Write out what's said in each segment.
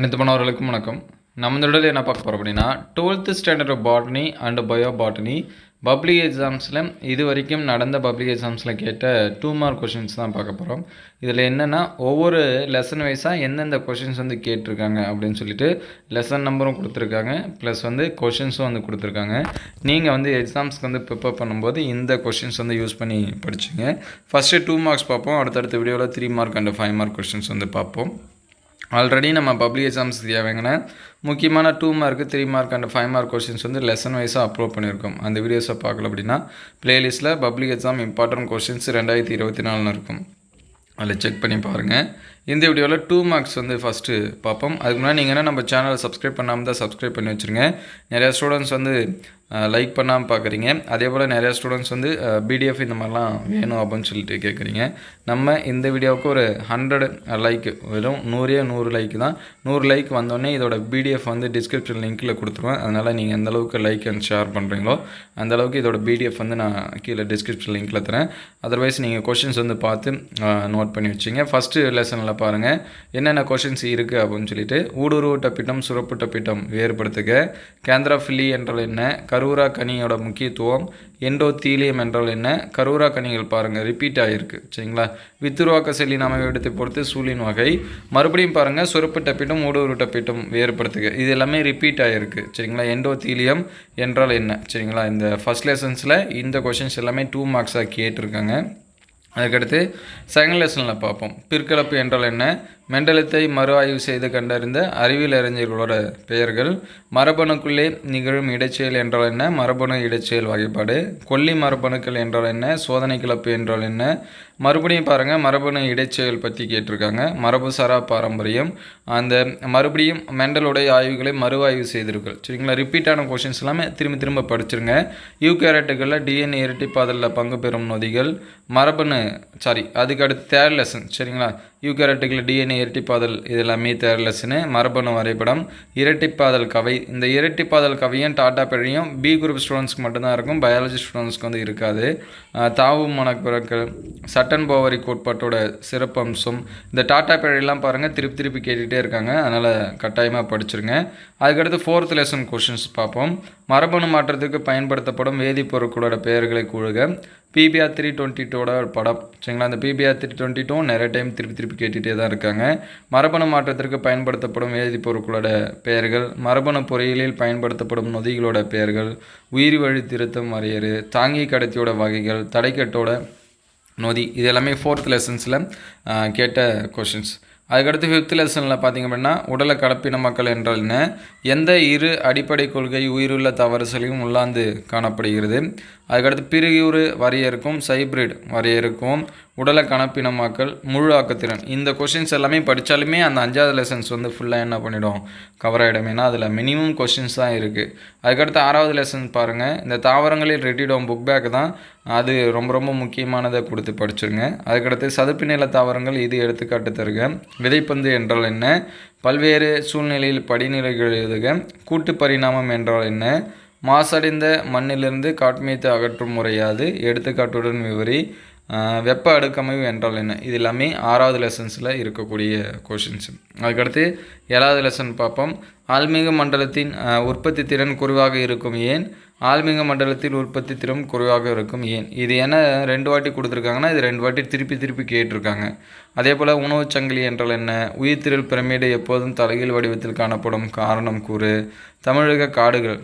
அனைத்து மாணவர்களுக்கும் வணக்கம். நம்ம இந்த இடத்துல என்ன பார்க்க போகிறோம் அப்படின்னா twelfth standard botany and bio botany public எக்ஸாம்ஸில் இது வரைக்கும் நடந்த பப்ளிக் எக்ஸாம்ஸில் கேட்ட டூ மார்க் கொஷின்ஸ் தான் பார்க்க போகிறோம் இதில் என்னென்னா ஒவ்வொரு லெசன் வைஸாக எந்தெந்த கொஷின்ஸ் வந்து கேட்டிருக்காங்க அப்படின்னு சொல்லிட்டு லெசன் நம்பரும் கொடுத்துருக்காங்க. ப்ளஸ் வந்து கொஷின்ஸும் வந்து கொடுத்துருக்காங்க. நீங்கள் வந்து எக்ஸாம்ஸ்க்கு வந்து ப்ரிப்பேர் பண்ணும்போது இந்த கொஷின்ஸ் வந்து யூஸ் பண்ணி படிச்சுங்க. ஃபஸ்ட்டு டூ மார்க்ஸ் பார்ப்போம். அடுத்தடுத்த வீடியோவில் three mark and five mark questions வந்து பார்ப்போம். ஆல்ரெடி நம்ம பப்ளிக் எக்ஸாம்ஸ் தேவைங்கன்னா முக்கியமான two mark three mark and five mark questions வந்து லெசன் வைஸாக அப்லோட் பண்ணியிருக்கோம் அந்த வீடியோஸை பார்க்கல அப்படின்னா ப்ளேலிஸ்ட்டில் பப்ளிக் எக்ஸாம் இம்பார்ட்டன்ட் கொஷின்ஸ் ரெண்டாயிரத்தி இருபத்தி நாலுன்னு இருக்கும். அதில் செக் பண்ணி பாருங்கள் இந்த வீடியோவில் டூ மார்க்ஸ் வந்து ஃபஸ்ட்டு பார்ப்போம். அதுக்கு முன்னாடி நீங்கள் என்ன நம்ம சேனலை சப்ஸ்கிரைப் பண்ணாமல் தான் சப்ஸ்கிரைப் பண்ணி வச்சுருங்க. நிறையா ஸ்டூடெண்ட்ஸ் வந்து லைக் பண்ணாமல் பார்க்குறீங்க அதே போல் நிறையா ஸ்டூடெண்ட்ஸ் வந்து பிடிஎஃப் இந்த மாதிரிலாம் வேணும் அப்படின்னு சொல்லிட்டு கேட்குறீங்க நம்ம இந்த வீடியோவுக்கு ஒரு ஹண்ட்ரட் லைக் வெறும் நூறே நூறு லைக் தான். நூறு லைக் வந்தோடனே இதோட பிடிஎஃப் வந்து டிஸ்கிரிப்ஷன் லிங்க்கில் கொடுத்துருவேன். அதனால் நீங்கள் எந்தளவுக்கு லைக் அண்ட் ஷேர் பண்ணுறீங்களோ அந்தளவுக்கு இதோட பிடிஎஃப் வந்து நான் கீழே டிஸ்கிரிப்ஷன் லிங்க்கில் தரேன். அதர்வைஸ் நீங்கள் கொஷின்ஸ் வந்து பார்த்து நோட் பண்ணி வச்சிங்க ஃபஸ்ட்டு லெசனில் பாருங்கள் என்னென்ன கொஷின்ஸ் இருக்குது அப்படின்னு சொல்லிட்டு ஊடுருவு டப்பிட்டம் சுரப்பு டப்பிட்டம் வேறுபடுத்துக. கேந்திராஃபில்லி என்றால் என்ன? கரூரா கனியோட முக்கியத்துவம். எண்டோத்தீலியம் என்றால் என்ன? கரூரா கனிகள் பாருங்கள் ரிப்பீட் ஆகிருக்கு சரிங்களா? வித்துருவாக்க செல்லின் அமைவிடத்தை பொறுத்து சூழின் வகை. மறுபடியும் பாருங்கள் சுரப்பு டப்பிட்டம் ஊடுருவு டப்பிட்டம் வேறுபடுத்துக. இது எல்லாமே ரிப்பீட் ஆகிருக்கு சரிங்களா? எண்டோத்தீலியம் என்றால் என்ன? சரிங்களா? இந்த ஃபஸ்ட் லெசன்ஸில் இந்த கொஷின்ஸ் எல்லாமே டூ மார்க்ஸாக கேட்டிருக்காங்க. அதுக்கடுத்து செகண்ட் லெசனில் பார்ப்போம். பிற்கலப்பு என்றால் என்ன? மெண்டலத்தை மறு ஆய்வு செய்து கண்டறிந்த அறிவியல் அறிஞர்களோட பெயர்கள் மரபணுக்குள்ளே நிகழும் இடைச்செயல் என்றால் என்ன? மரபணு இடைச்செயல் வகைப்பாடு. கொல்லி மரபணுக்கள் என்றால் என்ன? சோதனை கிளப்பு என்றால் என்ன? மறுபடியும் பாருங்கள் மரபணு இடைச்செயல் பற்றி கேட்டிருக்காங்க. மரபுசாரா பாரம்பரியம். அந்த மறுபடியும் மெண்டலுடைய ஆய்வுகளை மறு ஆய்வு செய்திருக்கள். சரிங்களா? ரிப்பீட்டான கொஷின்ஸ் எல்லாமே திரும்ப திரும்ப படிச்சிருங்க. யூகேரட்டுகளில் டிஎன்ஏ இரட்டிப்பாதலில் பங்கு பெறும் நொதிகள். மரபணு சாரி அதுக்கு அடுத்து தேர்ட் லெசன் சரிங்களா? யூகேரட்டுகள் டிஎன்ஏ இரட்டிப்பாதல் இதெல்லாமே எல்லாமே மரபணு வரைபடம் இரட்டிப்பாதல் கவை. இந்த இரட்டிப்பாதல் கவையும் டாட்டா பெழியும் பி குரூப் ஸ்டூடெண்ட்ஸ்க்கு மட்டும்தான் இருக்கும் பயாலஜி ஸ்டூடெண்ட்ஸ்க்கு வந்து இருக்காது. தாவு மனப்பிறக்கள் சட்டன் போவரி கோட்பாட்டோட சிறப்பம்சம். இந்த டாட்டா பெழியெல்லாம் பாருங்கள் திருப்பி திருப்பி கேட்டுகிட்டே இருக்காங்க. அதனால் கட்டாயமாக படிச்சிருங்க. அதுக்கடுத்து ஃபோர்த் லெசன் கொஷின்ஸ் பார்ப்போம். மரபணு மாற்றத்துக்கு பயன்படுத்தப்படும் வேதிப்பொருட்களோட பெயர்களை கூழுக பிபிஆர் த்ரீ டுவெண்ட்டி டூட படம். சரிங்களா? அந்த பிபிஆர் த்ரீ டுவெண்ட்டி டூ நிறைய டைம் திருப்பி திருப்பி கேட்டுகிட்டே தான் இருக்காங்க. மரபணு மாற்றத்திற்கு பயன்படுத்தப்படும் வேதிப்பொருட்களோட பெயர்கள் மரபணு பொறியியலில் பயன்படுத்தப்படும் நொதிகளோட பெயர்கள் உயிர் வழி திருத்தம் வரையறு தாங்கி கடத்தியோட வகைகள் தடைக்கட்டோட நொதி இது எல்லாமே ஃபோர்த் லெசன்ஸில் கேட்ட கொஷின்ஸ் அதுக்கடுத்து ஃபிஃப்த் லெசனில் பார்த்திங்க அப்படின்னா உடலை கலப்பின மக்கள் என்றால் என்ன? எந்த இரு அடிப்படை கொள்கை உயிருள்ள தவறுசலையும் உள்ளாந்து காணப்படுகிறது. அதுக்கடுத்து பிரியூறு வரையறுக்கும் சைப்ரிட் வரையறுக்கும் உடலை கணப்பினமாக்கல் முழு ஆக்கத்திறன். இந்த கொஷின்ஸ் எல்லாமே படித்தாலுமே அந்த அஞ்சாவது லெசன்ஸ் வந்து ஃபுல்லாக என்ன பண்ணிடும்? கவர் ஆகிடும் ஏன்னா அதில் மினிமம் கொஷின்ஸ் தான் இருக்குது அதுக்கடுத்து ஆறாவது லெசன் பாருங்கள் இந்த தாவரங்களில் ரெட்டிடோம் புக் பேக் தான் அது ரொம்ப ரொம்ப முக்கியமானதை கொடுத்து படிச்சிருங்க. அதுக்கடுத்து சதுப்பு நில தாவரங்கள் இது எடுத்துக்காட்டு தருக. விதைப்பந்து என்றால் என்ன? பல்வேறு சூழ்நிலையில் படிநிலைகள் எழுதுக. கூட்டு பரிணாமம் என்றால் என்ன? மாசடைந்த மண்ணிலிருந்து காட்மியத்தை அகற்றும் முறையாது எடுத்துக்காட்டுடன் விவரி. வெப்ப அடுக்கமைவு என்றால் என்ன? இது எல்லாமே ஆறாவது லெசன்ஸில் இருக்கக்கூடிய கொஷின்ஸ் அதுக்கடுத்து ஏழாவது லெசன் பார்ப்போம். ஆன்மீக மண்டலத்தின் உற்பத்தி திறன் குறைவாக இருக்கும் ஏன்? ஆல்மீக மண்டலத்தில் உற்பத்தி திறன் குறைவாக இருக்கும் ஏன்? இது என்ன ரெண்டு வாட்டி கொடுத்துருக்காங்கன்னா இது ரெண்டு வாட்டி திருப்பி திருப்பி கேட்டிருக்காங்க. அதே போல் உணவுச் சங்கிலி என்றால் என்ன? உயிர்த்திரள் பிரமிடு எப்போதும் தலைகீழ் வடிவத்தில் காணப்படும் காரணம் கூறு. தமிழக காடுகள்.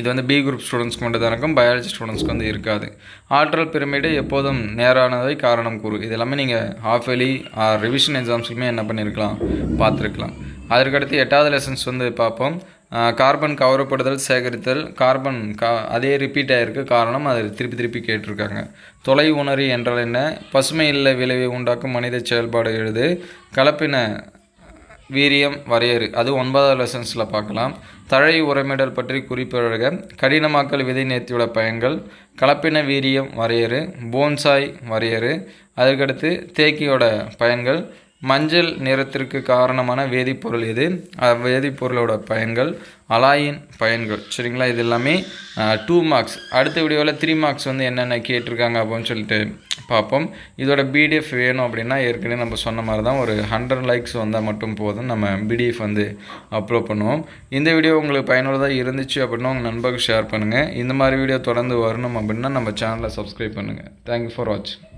இது வந்து பி குரூப் ஸ்டூடெண்ட்ஸ்க்கு மட்டும் தான் இருக்கும். பயாலஜி ஸ்டூடெண்ட்ஸ்க்கு வந்து இருக்காது. ஆற்றல் பிரமிடு எப்போதும் நேரானதை காரணம் கூறு. இது எல்லாமே நீங்கள் ஹாஃப் எலி ரிவிஷன் எக்ஸாம்ஸ்லையுமே என்ன பண்ணியிருக்கலாம் பார்த்துருக்கலாம். அதற்கடுத்து எட்டாவது லெசன்ஸ் வந்து பார்ப்போம். கார்பன் கவரப்படுதல் சேகரித்தல். கார்பன் கா அதே ரிப்பீட் ஆகிருக்கு காரணம் அது திருப்பி திருப்பி கேட்டிருக்காங்க. தொலை உணரி என்றால் என்ன? பசுமை இல்லை விளைவை உண்டாக்கும் மனித செயல்பாடு எழுது. கலப்பின வீரியம் வரையறு. அது ஒன்பதாவது லெசன்ஸில் பார்க்கலாம். தழை உரமிடல் பற்றி குறிப்பிடுக. கடினமாக்கல் விதை நேர்த்தியோட பயன்கள். கலப்பின வீரியம் வரையறு. போன்சாய் வரையறு. அதுக்கடுத்து தேக்கியோட பயன்கள். மஞ்சள் நிறத்திற்கு காரணமான வேதிப்பொருள் எது? வேதிப்பொருளோட பயன்கள் அலாயின் பயன்கள். சரிங்களா? இது எல்லாமே டூ மார்க்ஸ் அடுத்த வீடியோவில் த்ரீ மார்க்ஸ் வந்து என்னென்ன கேட்டிருக்காங்க அப்படின்னு சொல்லிட்டு பார்ப்போம். இதோட பிடிஎஃப் வேணும் அப்படின்னா ஏற்கனவே நம்ம சொன்ன மாதிரி தான் ஒரு ஹண்ட்ரட் லைக்ஸ் வந்தால் மட்டும் போதும். நம்ம பிடிஎஃப் வந்து அப்லோட் பண்ணுவோம். இந்த வீடியோ உங்களுக்கு பயனுள்ளதாக இருந்துச்சு அப்படின்னா உங்கள் நண்பர்களுக்கு ஷேர் பண்ணுங்கள் இந்த மாதிரி வீடியோ தொடர்ந்து வரணும் அப்படின்னா நம்ம சேனலை சப்ஸ்கிரைப் பண்ணுங்கள் தேங்க்யூ ஃபார் வாட்சிங்